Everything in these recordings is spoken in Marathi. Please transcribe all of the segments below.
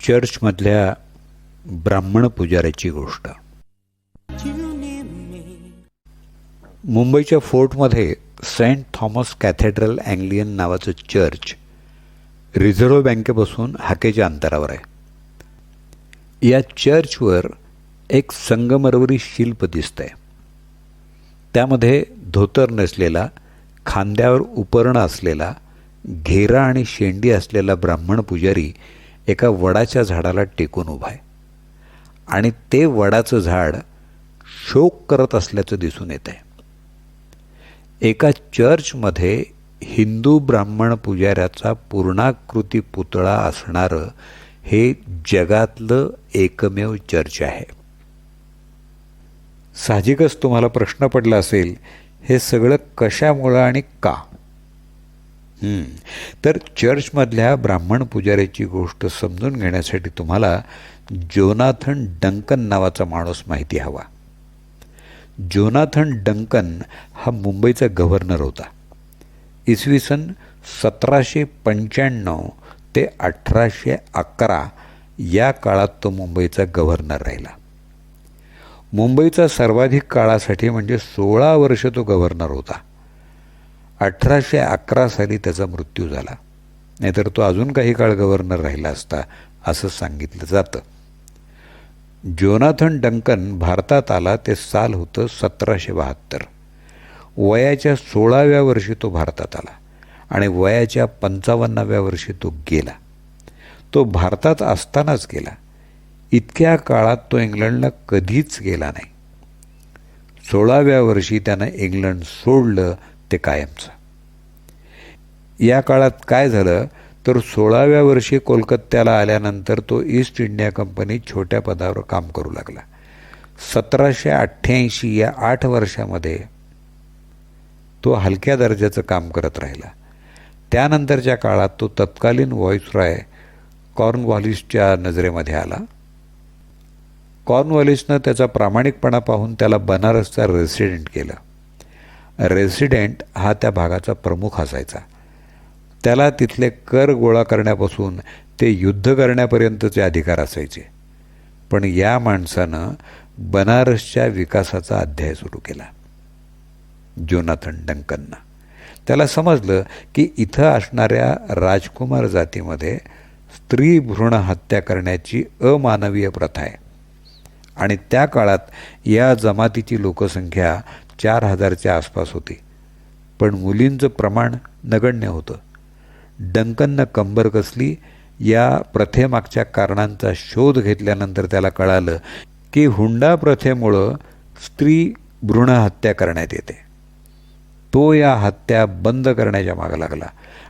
चर्चमधल्या ब्राह्मण पुजाऱ्याची गोष्ट. मुंबईच्या फोर्टमध्ये सेंट थॉमस कॅथेड्रल अँग्लियन नावाचं चर्च रिझर्व्ह बँकेपासून हाकेच्या अंतरावर आहे. या चर्चवर एक संगमरवरी शिल्प दिसतंय. त्यामध्ये धोतर नसलेला खांद्यावर उपरणं असलेला घेरा आणि शेंडी असलेला ब्राह्मण पुजारी एका वडाच्या झाडाला टेकून उभा आहे. आणि ते वडाचं झाड शोक करत असल्याचं दिसून येत आहे. एका चर्चमध्ये हिंदू ब्राह्मण पुजाऱ्याचा पूर्णाकृती पुतळा असणारं हे जगातलं एकमेव चर्च आहे. साहजिकच तुम्हाला प्रश्न पडला असेल हे सगळं कशामुळं आणि का? तर चर्चमधल्या ब्राह्मण पुजाऱ्याची गोष्ट समजून घेण्यासाठी तुम्हाला जोनाथन डंकन नावाचा माणूस माहिती हवा. जोनाथन डंकन हा मुंबईचा गव्हर्नर होता. इसवी सन सतराशे पंच्याण्णव ते अठराशे अकरा या काळात तो मुंबईचा गव्हर्नर राहिला. मुंबईचा सर्वाधिक काळासाठी म्हणजे सोळा वर्ष तो गव्हर्नर होता. अठराशे अकरा साली त्याचा मृत्यू झाला. नाहीतर तो अजून काही काळ गव्हर्नर राहिला असता असं सांगितलं जातं. जोनाथन डंकन भारतात आला ते साल होतं सतराशे बहात्तर. वयाच्या सोळाव्या वर्षी तो भारतात आला आणि वयाच्या पंचावन्नाव्या वर्षी तो गेला. तो भारतात असतानाच गेला. इतक्या काळात तो इंग्लंडला कधीच गेला नाही. सोळाव्या वर्षी त्यानं इंग्लंड सोडलं ते कायमचं. या काळात काय झालं तर सोळाव्या वर्षी कोलकात्याला आल्यानंतर तो ईस्ट इंडिया कंपनीत छोट्या पदावर काम करू लागला. सतराशे अठ्ठ्याऐंशी या आठ वर्षामध्ये तो हलक्या दर्जाचं काम करत राहिला. त्यानंतरच्या काळात तो तत्कालीन व्हॉइसरॉय कॉर्नवॉलिसच्या नजरेमध्ये आला. कॉर्नवॉलिसनं त्याचा प्रामाणिकपणा पाहून त्याला बनारसचा रेसिडेंट केलं. रेसिडेंट हा त्या भागाचा प्रमुख असायचा. त्याला तिथले कर गोळा करण्यापासून ते युद्ध करण्यापर्यंतचे अधिकार असायचे. पण या माणसानं बनारसच्या विकासाचा अध्याय सुरू केला. जोनाथन डंकननं. त्याला समजलं की इथं असणाऱ्या राजकुमार जातीमध्ये स्त्री भ्रूण हत्या करण्याची अमानवीय प्रथा आहे. आणि त्या काळात या जमातीची लोकसंख्या चार हजारच्या आसपास होती. पण मुलींचं प्रमाण नगण्य होतं. डंकननं कंबर कसली या प्रथेमागच्या कारणांचा शोध घेतल्यानंतर त्याला कळालं की हुंडा प्रथेमुळं स्त्री भ्रूण हत्या करण्यात येते. तो या हत्या बंद करण्याच्या मागं लागला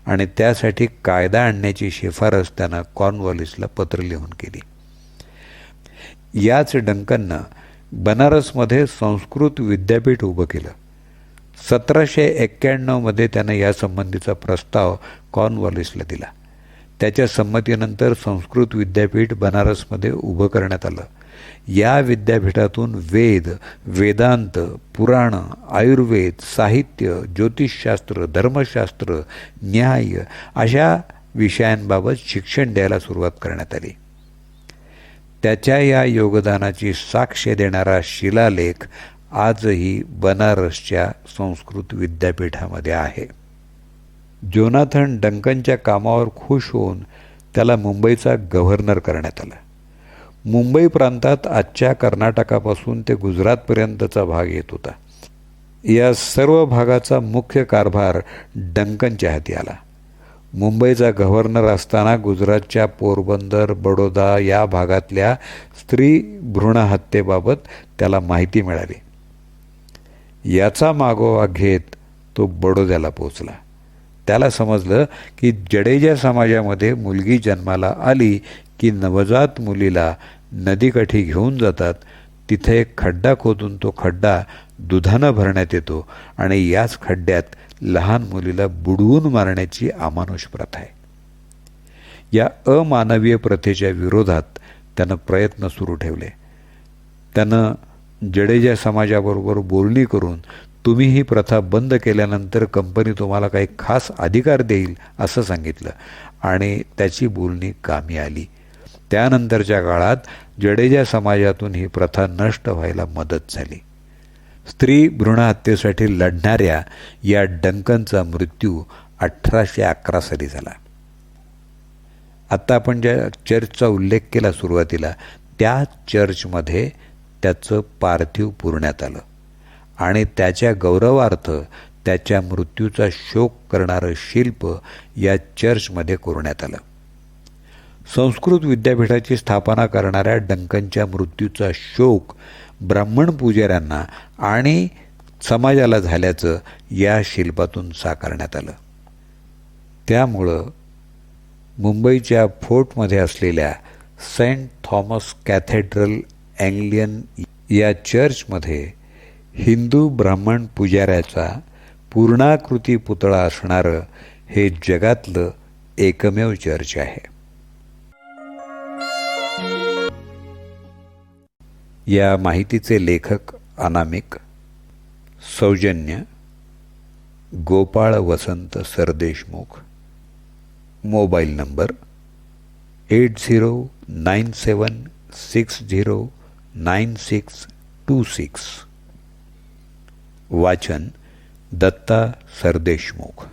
आणि त्यासाठी कायदा आणण्याची शिफारस त्यानं कॉर्नवॉलिसला पत्र लिहून केली. याच डंकननं बनारसमध्ये संस्कृत विद्यापीठ उभं केलं. सतराशे एक्क्याण्णवमध्ये त्यानं यासंबंधीचा प्रस्ताव कॉर्नवॉलिसला दिला. त्याच्या संमतीनंतर संस्कृत विद्यापीठ बनारसमध्ये उभं करण्यात आलं. या विद्यापीठातून वेद वेदांत पुराणं आयुर्वेद साहित्य ज्योतिषशास्त्र धर्मशास्त्र न्याय अशा विषयांबाबत शिक्षण द्यायला सुरुवात करण्यात आली. त्याच्या या योगदानाची साक्ष देणारा शिलालेख आजही बनारसच्या संस्कृत विद्यापीठामध्ये आहे. जोनाथन डंकनच्या कामावर खुश होऊन त्याला मुंबईचा गव्हर्नर करण्यात आला. मुंबई प्रांतात आजच्या कर्नाटकापासून ते गुजरातपर्यंतचा भाग येत होता. या सर्व भागाचा मुख्य कारभार डंकनच्या हाती आला. मुंबईचा गव्हर्नर असताना गुजरातच्या पोरबंदर बडोदा या भागातल्या स्त्री भ्रूणहत्येबाबत त्याला माहिती मिळाली. याचा मागोवा घेत तो बडोद्याला पोचला त्याला समजलं की जडेजा समाजामध्ये मुलगी जन्माला आली की नवजात मुलीला नदीकाठी घेऊन जातात तिथे एक खड्डा खोदून तो खड्डा दुधानं भरण्यात येतो आणि याच खड्ड्यात लहान मुलीला बुडवून मारण्याची अमानुष प्रथा आहे. या अमानवीय प्रथेच्या विरोधात त्यानं प्रयत्न सुरू ठेवले. त्यानं जडेजा समाजाबरोबर बोलणी करून तुम्ही ही प्रथा बंद केल्यानंतर कंपनी तुम्हाला काही खास अधिकार देईल असं सांगितलं आणि त्याची बोलणी कामी आली. त्यानंतरच्या काळात जडेजा समाजातून ही प्रथा नष्ट व्हायला मदत झाली. स्त्री भ्रूणहत्येसाठी लढणाऱ्या या डंकनचा मृत्यू अठराशे अकरा साली झाला. आत्ता आपण ज्या चर्चचा उल्लेख केला सुरुवातीला त्या चर्चमध्ये त्याचं पार्थिव पुरण्यात आलं. आणि त्याच्या गौरवार्थ त्याच्या मृत्यूचा शोक करणारं शिल्प या चर्चमध्ये कोरण्यात आलं. संस्कृत विद्यापीठाची स्थापना करणाऱ्या डंकनच्या मृत्यूचा शोक ब्राह्मण पुजाऱ्यांना आणि समाजाला झाल्याचं या शिल्पातून साकारण्यात आलं. त्यामुळं मुंबईच्या फोर्टमध्ये असलेल्या सेंट थॉमस कॅथेड्रल अँग्लियन या चर्चमध्ये हिंदू ब्राह्मण पुजाऱ्याचा पूर्णाकृती पुतळा असणारं हे जगातलं एकमेव चर्च आहे. या माहितीचे लेखक अनामिक सौजन्य Gopal Vasant Sardeshmukh. Mobile number eight zero nine seven six zero nine six two six. वाचन दत्ता सरदेशमुख.